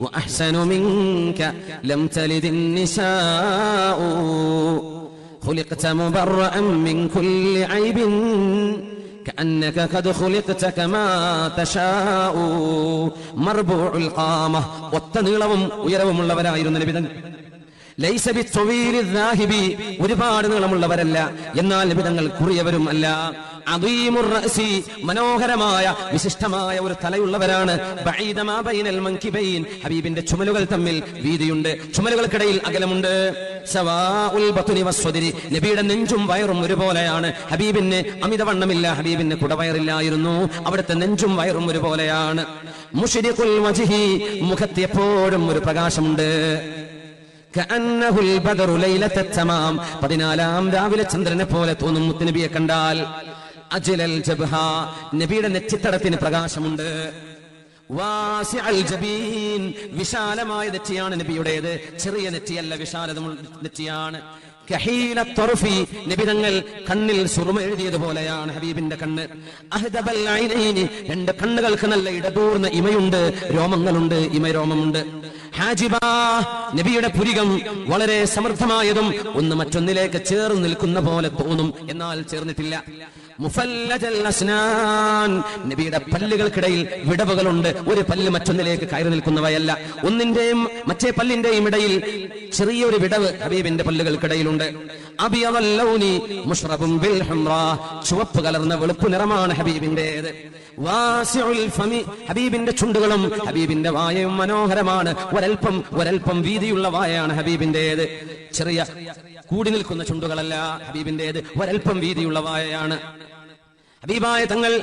وأحسن منك لم تلد النساء خلقت مبرأ من كل عيب كأنك قد خلقت كما تشاء مربوع القامة ഒത്തനീളവും ഉയരവുമുള്ളവരായിരുന്നു നബിതങ്ങൾ ലൈസ ബിത്വീലി ദാഹിബി ഒരുപാട് നീളമുള്ളവരല്ല എന്നാൽ നിബിതങ്ങൾ കുറിയവരും അല്ല അദീമുർ റഅസി മനോഹരമായ വിശിഷ്ടമായ ഒരു തലയുള്ളവരാണ്. ഹബീബിന്റെ ചുമലുകൾ തമ്മിൽ വീതിയുണ്ട്. ചുമലുകൾക്കിടയിൽ അകലമുണ്ട്. നബിയുടെ നെഞ്ചും വയറും ഒരുപോലെയാണ്. ഹബീബിന് അമിതവണ്ണമില്ല. ഹബീബിന് കുടവയറില്ലായിരുന്നു. അവിടുത്തെ നെഞ്ചും വയറും ഒരുപോലെയാണ്. മുഷിരിഖുൽ മുഖത്ത് എപ്പോഴും ഒരു പ്രകാശമുണ്ട്. പതിനാലാം രാവിലെ ചന്ദ്രനെ പോലെ തോന്നും മുത്തുനബിയെ കണ്ടാൽ. അജ്ലൽ ജബ്ഹ. നബിയുടെ നെറ്റിത്തടത്തിന് പ്രകാശമുണ്ട്. വിശാലമായ നെറ്റിയാണ് നബിയുടേത്. ചെറിയ നെറ്റിയല്ല വിശാലത നെറ്റിയാണ്. കഹീല തങ്ങൾ കണ്ണിൽ സുറുമ എഴുതിയത് പോലെയാണ് ഹബീബിന്റെ കണ്ണ്. രണ്ട് കണ്ണുകൾക്ക് നല്ല ഇടതൂർന്ന ഇമയുണ്ട്. രോമങ്ങളുണ്ട്. ഇമരോമമുണ്ട്. ഹാജിബ. നബിയുടെ പുരികം വളരെ സമൃദ്ധമായതും ഒന്ന് മറ്റൊന്നിലേക്ക് ചേർന്ന് നിൽക്കുന്ന പോലെ തോന്നും. എന്നാൽ ചേർന്നിട്ടില്ല. നബിയുടെ പല്ലുകൾക്കിടയിൽ വിടവുകളുണ്ട്. ഒരു പല്ല് മറ്റൊന്നിലേക്ക് കയറി നിൽക്കുന്നവയല്ല. ഒന്നിന്റെയും മറ്റേ പല്ലിന്റെയും ഇടയിൽ ചെറിയൊരു വിടവ് ഹബീബിന്റെ പല്ലുകൾക്കിടയിലുണ്ട്. ചുവപ്പ് കലർന്ന വെളുപ്പ് നിറമാണ് ഹബീബിന്റേത്. ഹബീബിന്റെ ചുണ്ടുകളും ഹബീബിന്റെ വായയും മനോഹരമാണ്. ഒരൽപ്പം ഒരൽപ്പം വീതിയുള്ള വായയാണ് ഹബീബിന്റേത്. ചെറിയ കൂടി നിൽക്കുന്ന ചുണ്ടുകളല്ല ഹബീബിന്റേത് ഒരൽപ്പം വീതിയുള്ള വായയാണ്. ഹബീബായ തങ്ങൾ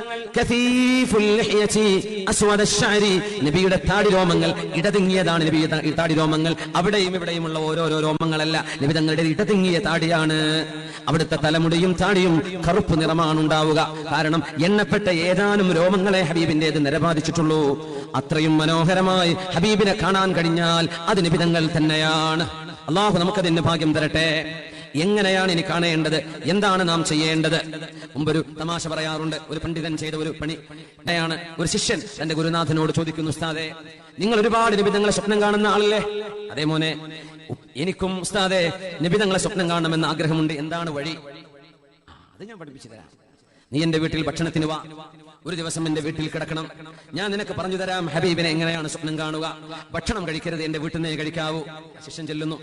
നബിയുടെ താടി രോമങ്ങൾ ഇടതിങ്ങിയതാണ് നബി താടി രോമങ്ങൾ അവിടെയും ഇവിടെയുമുള്ള ഓരോരോ രോമങ്ങളല്ല നബി തങ്ങളുടെ ഇടതിങ്ങിയ താടിയാണ്. അവിടുത്തെ തലമുടിയും താടിയും കറുപ്പ് നിറമാണ് ഉണ്ടാവുക. കാരണം എണ്ണപ്പെട്ട ഏതാനും രോമങ്ങളെ ഹബീബിന്റേത് നിരപാദിച്ചിട്ടുള്ളൂ. അത്രയും മനോഹരമായി ഹബീബിനെ കാണാൻ കഴിഞ്ഞാൽ അത് നിബിതങ്ങൾ തന്നെയാണ്. അള്ളാഹു നമുക്കതിന്റെ ഭാഗ്യം തരട്ടെ. എങ്ങനെയാണ് ഇനി കാണേണ്ടത്? എന്താണ് നാം ചെയ്യേണ്ടത്? മുമ്പൊരു തമാശ പറയാറുണ്ട്. ഒരു പണ്ഡിതൻ ചെയ്ത ഒരു പണി. യാണ് ഒരു ശിഷ്യൻ തന്റെ ഗുരുനാഥനോട് ചോദിക്കുന്നു ഉസ്താദെ നിങ്ങൾ ഒരുപാട് നിബിധങ്ങളെ സ്വപ്നം കാണുന്ന ആളല്ലേ? അതേ മോനെ. എനിക്കും ഉസ്താദെ നിബിധങ്ങളെ സ്വപ്നം കാണണമെന്ന് ആഗ്രഹമുണ്ട്. എന്താണ് വഴി? അത് ഞാൻ പഠിപ്പിച്ചു തരാം. നീ എന്റെ വീട്ടിൽ ഭക്ഷണത്തിന് വാ. ഒരു ദിവസം എന്റെ വീട്ടിൽ കിടക്കണം. ഞാൻ നിനക്ക് പറഞ്ഞു തരാം ഹബീബിനെ എങ്ങനെയാണ് സ്വപ്നം കാണുക? ഭക്ഷണം കഴിക്കരുത് എന്റെ വീട്ടിൽ നിന്നേ കഴിക്കാവൂ. ശിഷ്യൻ ചെല്ലുന്നു.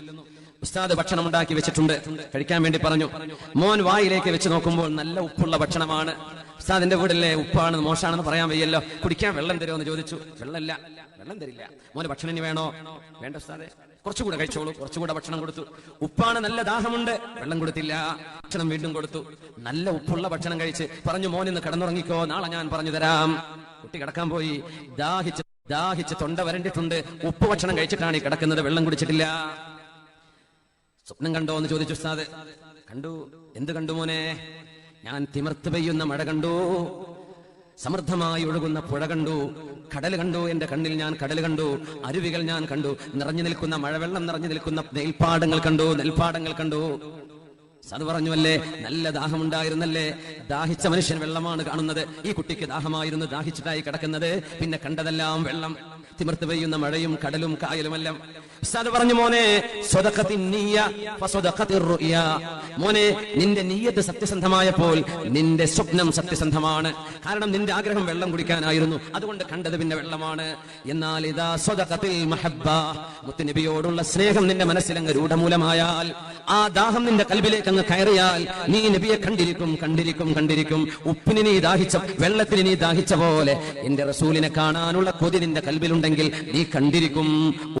ഉസ്താദ് ഭക്ഷണം ഉണ്ടാക്കി വെച്ചിട്ടുണ്ട്. കഴിക്കാൻ വേണ്ടി പറഞ്ഞു. മോൻ വായിലേക്ക് വെച്ച് നോക്കുമ്പോൾ നല്ല ഉപ്പുള്ള ഭക്ഷണമാണ്. ഉസ്താദിന്റെ വീടല്ലേ ഉപ്പാണ് മോശമാണെന്ന് പറയാൻ വയ്യല്ലോ. കുടിക്കാൻ വെള്ളം തരുമോ എന്ന് ചോദിച്ചു. വെള്ളമില്ല. വെള്ളം തരില്ല. മോന് ഭക്ഷണം വേണോ? വേണ്ട ഉസ്താദെ. കുറച്ചുകൂടെ കഴിച്ചോളൂ. കുറച്ചുകൂടെ ഭക്ഷണം കൊടുത്തു. ഉപ്പാണ് നല്ല ദാഹമുണ്ട്. വെള്ളം കൊടുത്തില്ല. ഭക്ഷണം വീണ്ടും കൊടുത്തു. നല്ല ഉപ്പുള്ള ഭക്ഷണം കഴിച്ച് പറഞ്ഞു മോൻ ഇന്ന് കിടന്നുറങ്ങിക്കോ നാളെ ഞാൻ പറഞ്ഞു തരാം. കുട്ടി കിടക്കാൻ പോയി. ദാഹിച്ച് ദാഹിച്ച് തൊണ്ട വരണ്ടിട്ടുണ്ട്. ഉപ്പ് ഭക്ഷണം കഴിച്ചിട്ടാണ് ഈ കിടക്കുന്നത് വെള്ളം കുടിച്ചിട്ടില്ല. സ്വപ്നം കണ്ടോ എന്ന് ചോദിച്ചു ഉസ്താദ്. കണ്ടു. എന്ത് കണ്ടു മോനെ? ഞാൻ തിമിർത്ത് പെയ്യുന്ന മഴ കണ്ടു. സമൃദ്ധമായി ഒഴുകുന്ന പുഴ കണ്ടു. കടൽ കണ്ടു. എന്റെ കണ്ണിൽ ഞാൻ കടൽ കണ്ടു. അരുവികൾ ഞാൻ കണ്ടു. നിറഞ്ഞു നിൽക്കുന്ന മഴവെള്ളം നിറഞ്ഞു നിൽക്കുന്ന നെൽപ്പാടങ്ങൾ കണ്ടു. നെൽപ്പാടങ്ങൾ കണ്ടു. അത് പറഞ്ഞുവല്ലേ? നല്ല ദാഹമുണ്ടായിരുന്നല്ലേ? ദാഹിച്ച മനുഷ്യൻ വെള്ളമാണ് കാണുന്നത്. ഈ കുട്ടിക്ക് ദാഹമായിരുന്നു ദാഹിച്ചിട്ടായി കിടക്കുന്നത്. പിന്നെ കണ്ടതെല്ലാം വെള്ളം. തിമിർത്ത് പെയ്യുന്ന മഴയും കടലും കായലുമെല്ലാം. ഉസ്താദ് പറഞ്ഞു മോനെ. മോനെ നിന്റെ നീയത്ത് സത്യസന്ധമായപ്പോൾ നിന്റെ സ്വപ്നം സത്യസന്ധമാണ്. കാരണം നിന്റെ ആഗ്രഹം വെള്ളം കുടിക്കാനായിരുന്നു. അതുകൊണ്ട് കണ്ടത് പിന്നെ വെള്ളമാണ്. എന്നാൽ ഇതാ സ്വതക്കത്തിൽ മുത്തുനബിയോടുള്ള സ്നേഹം നിന്റെ മനസ്സിലങ്ങ് രൂഢമൂലമായാൽ ആ ദാഹം നിന്റെ കൽബിലേക്ക് അങ്ങ് കയറിയാൽ നീ നബിയെ കണ്ടിരിക്കും കണ്ടിരിക്കും കണ്ടിരിക്കും. ഉപ്പിന് നീ ദാഹിച്ച വെള്ളത്തിന് നീ ദാഹിച്ച പോലെ എന്റെ റസൂലിനെ കാണാനുള്ള കൊതി നിന്റെ കൽബിലുണ്ടെങ്കിൽ നീ കണ്ടിരിക്കും.